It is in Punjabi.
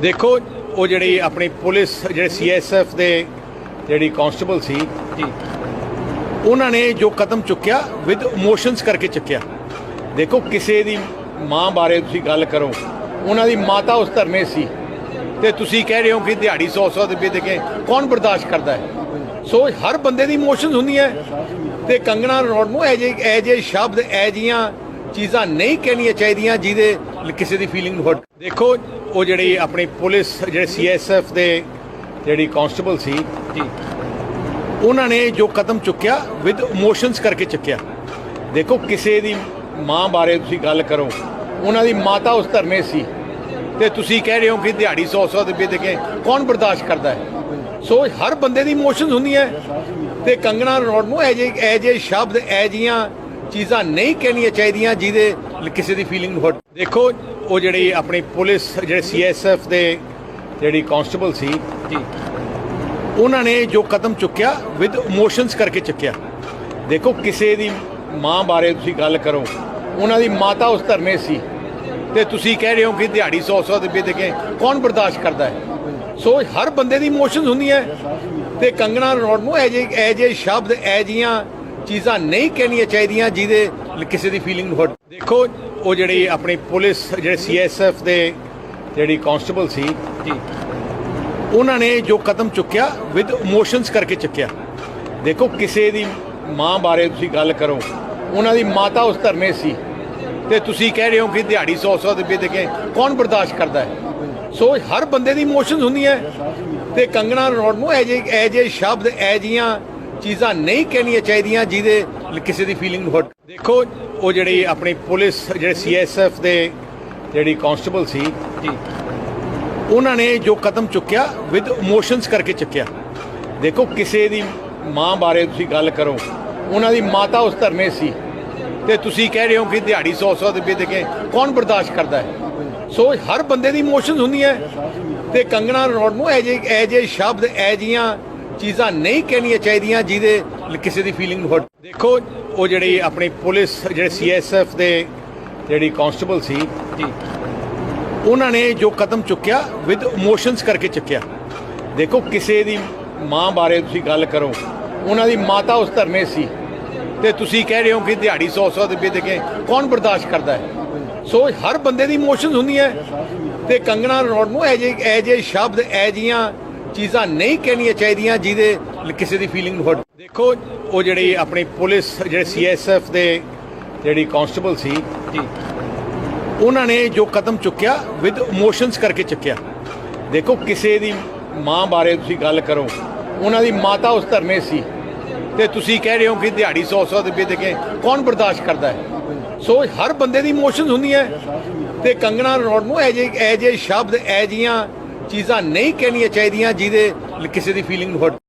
ਦੇਖੋ ਉਹ ਜਿਹੜੀ ਆਪਣੀ ਪੁਲਿਸ ਜਿਹੜੇ ਸੀਐਸਐਫ ਦੇ ਜਿਹੜੀ ਕਾਂਸਟੇਬਲ ਸੀ ਜੀ। ਉਹਨਾਂ ਨੇ ਜੋ ਕਦਮ ਚੁੱਕਿਆ ਵਿਦ ਇਮੋਸ਼ਨਸ ਕਰਕੇ ਚੁੱਕਿਆ। ਦੇਖੋ ਕਿਸੇ ਦੀ ਮਾਂ ਬਾਰੇ ਤੁਸੀਂ ਗੱਲ ਕਰੋ ਉਹਨਾਂ ਦੀ ਮਾਤਾ ਉਸ ਧਰਨੇ ਸੀ। ਤੇ ਤੁਸੀਂ ਕਹਿ ਰਹੇ ਹੋ ਕਿ ਦਿਹਾੜੀ 100 100 ਰੁਪਏ ਦੇ ਕੇ ਕੌਣ ਬਰਦਾਸ਼ਤ ਕਰਦਾ ਹੈ? ਸੋ ਹਰ ਬੰਦੇ ਦੀ ਇਮੋਸ਼ਨਸ ਹੁੰਦੀਆਂ ਤੇ ਕੰਗਣਾ ਰਣੌਤ ਨੂੰ ਇਹ ਜੇ ਇਹ ਜੇ ਸ਼ਬਦ ਇਹ ਜੀਆਂ ਚੀਜ਼ਾਂ ਨਹੀਂ ਕਹਿਣੀਆਂ ਚਾਹੀਦੀਆਂ ਜਿਹਦੇ ਕਿਸੇ ਦੀ ਫੀਲਿੰਗ ਨੂੰ hurt ਦੇਖੋ ਉਹ ਜਿਹੜੀ ਆਪਣੀ ਪੁਲਿਸ ਜਿਹੜੇ ਸੀਐਸਐਫ ਦੇ ਜਿਹੜੀ ਕਾਂਸਟੇਬਲ ਸੀ ਜੀ। ਉਹਨਾਂ ਨੇ ਜੋ ਕਦਮ ਚੁੱਕਿਆ ਵਿਦ ਇਮੋਸ਼ਨਸ ਕਰਕੇ ਚੁੱਕਿਆ। ਦੇਖੋ ਕਿਸੇ ਦੀ ਮਾਂ ਬਾਰੇ ਤੁਸੀਂ ਗੱਲ ਕਰੋ ਉਹਨਾਂ ਦੀ ਮਾਤਾ ਉਸ ਧਰਨੇ ਸੀ। ਤੇ ਤੁਸੀਂ ਕਹਿ ਰਹੇ ਹੋ ਕਿ ਦਿਹਾੜੀ 100 100 ਰੁਪਏ ਦੇ ਕੇ ਕੌਣ ਬਰਦਾਸ਼ਤ ਕਰਦਾ ਹੈ? ਸੋ ਹਰ ਬੰਦੇ ਦੀ ਇਮੋਸ਼ਨਸ ਹੁੰਦੀਆਂ ਤੇ ਕੰਗਣਾ ਰਣੌਤ ਨੂੰ ਇਹ ਜੇ ਇਹ ਜੇ ਸ਼ਬਦ ਇਹ ਜੀਆਂ ਚੀਜ਼ਾਂ ਨਹੀਂ ਕਹਿਣੀਆਂ ਚਾਹੀਦੀਆਂ ਜਿਹਦੇ ਕਿਸੇ ਦੀ ਫੀਲਿੰਗ ਨੂੰ hurt ਦੇਖੋ ਉਹ ਜਿਹੜੀ ਆਪਣੀ ਪੁਲਿਸ ਜਿਹੜੇ ਸੀਐਸਐਫ ਦੇ ਜਿਹੜੀ ਕਾਂਸਟੇਬਲ ਸੀ ਜੀ। ਉਹਨਾਂ ਨੇ ਜੋ ਕਦਮ ਚੁੱਕਿਆ ਵਿਦ ਇਮੋਸ਼ਨਸ ਕਰਕੇ ਚੁੱਕਿਆ। ਦੇਖੋ ਕਿਸੇ ਦੀ ਮਾਂ ਬਾਰੇ ਤੁਸੀਂ ਗੱਲ ਕਰੋ ਉਹਨਾਂ ਦੀ ਮਾਤਾ ਉਸ ਧਰਨੇ ਸੀ। ਤੇ ਤੁਸੀਂ ਕਹਿ ਰਹੇ ਹੋ ਕਿ ਦਿਹਾੜੀ 100 100 ਰੁਪਏ ਦੇ ਕੇ ਕੌਣ ਬਰਦਾਸ਼ਤ ਕਰਦਾ ਹੈ? ਸੋ ਹਰ ਬੰਦੇ ਦੀ ਇਮੋਸ਼ਨਸ ਹੁੰਦੀਆਂ ਤੇ ਕੰਗਣਾ ਰਣੌਤ ਨੂੰ ਇਹ ਜੇ ਇਹ ਜੇ ਸ਼ਬਦ ਇਹ ਜੀਆਂ ਚੀਜ਼ਾਂ ਨਹੀਂ ਕਹਿਣੀਆਂ ਚਾਹੀਦੀਆਂ ਜਿਹਦੇ ਕਿਸੇ ਦੀ ਫੀਲਿੰਗ ਨੂੰ hurt ਦੇਖੋ ਉਹ ਜਿਹੜੀ ਆਪਣੀ ਪੁਲਿਸ ਜਿਹੜੇ ਸੀਐਸਐਫ ਦੇ ਜਿਹੜੀ ਕਾਂਸਟੇਬਲ ਸੀ ਜੀ। ਉਹਨਾਂ ਨੇ ਜੋ ਕਦਮ ਚੁੱਕਿਆ ਵਿਦ ਇਮੋਸ਼ਨਸ ਕਰਕੇ ਚੁੱਕਿਆ। ਦੇਖੋ ਕਿਸੇ ਦੀ ਮਾਂ ਬਾਰੇ ਤੁਸੀਂ ਗੱਲ ਕਰੋ ਉਹਨਾਂ ਦੀ ਮਾਤਾ ਉਸ ਧਰਨੇ ਸੀ। ਤੇ ਤੁਸੀਂ ਕਹਿ ਰਹੇ ਹੋ ਕਿ ਦਿਹਾੜੀ 100 100 ਰੁਪਏ ਦੇ ਕੇ ਕੌਣ ਬਰਦਾਸ਼ਤ ਕਰਦਾ ਹੈ? ਸੋ ਹਰ ਬੰਦੇ ਦੀ ਇਮੋਸ਼ਨਸ ਹੁੰਦੀਆਂ ਤੇ ਕੰਗਣਾ ਰਣੌਤ ਨੂੰ ਇਹ ਜੇ ਇਹ ਜੇ ਸ਼ਬਦ ਇਹ ਜੀਆਂ ਚੀਜ਼ਾਂ ਨਹੀਂ ਕਹਿਣੀਆਂ ਚਾਹੀਦੀਆਂ ਜਿਹਦੇ ਕਿਸੇ ਦੀ ਫੀਲਿੰਗ ਨੂੰ hurt ਦੇਖੋ ਉਹ ਜਿਹੜੀ ਆਪਣੀ ਪੁਲਿਸ ਜਿਹੜੇ ਸੀਐਸਐਫ ਦੇ ਜਿਹੜੀ ਕਾਂਸਟੇਬਲ ਸੀ ਜੀ। ਉਹਨਾਂ ਨੇ ਜੋ ਕਦਮ ਚੁੱਕਿਆ ਵਿਦ ਇਮੋਸ਼ਨਸ ਕਰਕੇ ਚੁੱਕਿਆ। ਦੇਖੋ ਕਿਸੇ ਦੀ ਮਾਂ ਬਾਰੇ ਤੁਸੀਂ ਗੱਲ ਕਰੋ ਉਹਨਾਂ ਦੀ ਮਾਤਾ ਉਸ ਧਰਨੇ ਸੀ। ਤੇ ਤੁਸੀਂ ਕਹਿ ਰਹੇ ਹੋ ਕਿ ਦਿਹਾੜੀ 100 100 ਰੁਪਏ ਦੇ ਕੇ ਕੌਣ ਬਰਦਾਸ਼ਤ ਕਰਦਾ ਹੈ? ਸੋ ਹਰ ਬੰਦੇ ਦੀ ਇਮੋਸ਼ਨਸ ਹੁੰਦੀਆਂ ਤੇ ਕੰਗਣਾ ਰਣੌਤ ਨੂੰ ਇਹ ਜੇ ਇਹ ਜੇ ਸ਼ਬਦ ਇਹ ਜੀਆਂ ਚੀਜ਼ਾਂ ਨਹੀਂ ਕਹਿਣੀਆਂ ਚਾਹੀਦੀਆਂ ਜਿਹਦੇ ਕਿਸੇ ਦੀ ਫੀਲਿੰਗ ਨੂੰ hurt ਦੇਖੋ ਉਹ ਜਿਹੜੀ ਆਪਣੀ ਪੁਲਿਸ ਜਿਹੜੇ ਸੀਐਸਐਫ ਦੇ ਜਿਹੜੀ ਕਾਂਸਟੇਬਲ ਸੀ ਜੀ। ਉਹਨਾਂ ਨੇ ਜੋ ਕਦਮ ਚੁੱਕਿਆ ਵਿਦ ਇਮੋਸ਼ਨਸ ਕਰਕੇ ਚੁੱਕਿਆ। ਦੇਖੋ ਕਿਸੇ ਦੀ ਮਾਂ ਬਾਰੇ ਤੁਸੀਂ ਗੱਲ ਕਰੋ ਉਹਨਾਂ ਦੀ ਮਾਤਾ ਉਸ ਧਰਨੇ ਸੀ। ਤੇ ਤੁਸੀਂ ਕਹਿ ਰਹੇ ਹੋ ਕਿ ਦਿਹਾੜੀ 100 100 ਰੁਪਏ ਦੇ ਕੇ ਕੌਣ ਬਰਦਾਸ਼ਤ ਕਰਦਾ ਹੈ? ਸੋ ਹਰ ਬੰਦੇ ਦੀ ਇਮੋਸ਼ਨਸ ਹੁੰਦੀਆਂ ਤੇ ਕੰਗਣਾ ਰਣੌਤ ਨੂੰ ਇਹ ਜੇ ਇਹ ਜੇ ਸ਼ਬਦ ਇਹ ਜੀਆਂ ਚੀਜ਼ਾਂ ਨਹੀਂ ਕਹਿਣੀਆਂ ਚਾਹੀਦੀਆਂ ਜਿਹਦੇ ਕਿਸੇ ਦੀ ਫੀਲਿੰਗ ਨੂੰ hurt ਦੇਖੋ ਉਹ ਜਿਹੜੀ ਆਪਣੀ ਪੁਲਿਸ ਜਿਹੜੇ ਸੀਐਸਐਫ ਦੇ ਜਿਹੜੀ ਕਾਂਸਟੇਬਲ ਸੀ ਜੀ। ਉਹਨਾਂ ਨੇ ਜੋ ਕਦਮ ਚੁੱਕਿਆ ਵਿਦ ਇਮੋਸ਼ਨਸ ਕਰਕੇ ਚੁੱਕਿਆ। ਦੇਖੋ ਕਿਸੇ ਦੀ ਮਾਂ ਬਾਰੇ ਤੁਸੀਂ ਗੱਲ ਕਰੋ ਉਹਨਾਂ ਦੀ ਮਾਤਾ ਉਸ ਧਰਨੇ ਸੀ। ਤੇ ਤੁਸੀਂ ਕਹਿ ਰਹੇ ਹੋ ਕਿ ਦਿਹਾੜੀ 100 100 ਰੁਪਏ ਦੇ ਕੇ ਕੌਣ ਬਰਦਾਸ਼ਤ ਕਰਦਾ ਹੈ? ਸੋ ਹਰ ਬੰਦੇ ਦੀ ਇਮੋਸ਼ਨਸ ਹੁੰਦੀਆਂ ਤੇ ਕੰਗਣਾ ਰਣੌਤ ਨੂੰ ਇਹ ਜੇ ਇਹ ਜੇ ਸ਼ਬਦ ਇਹ ਜੀਆਂ ਚੀਜ਼ਾਂ ਨਹੀਂ ਕਹਿਣੀਆਂ ਚਾਹੀਦੀਆਂ ਜਿਹਦੇ ਕਿਸੇ ਦੀ ਫੀਲਿੰਗ ਨੂੰ hurt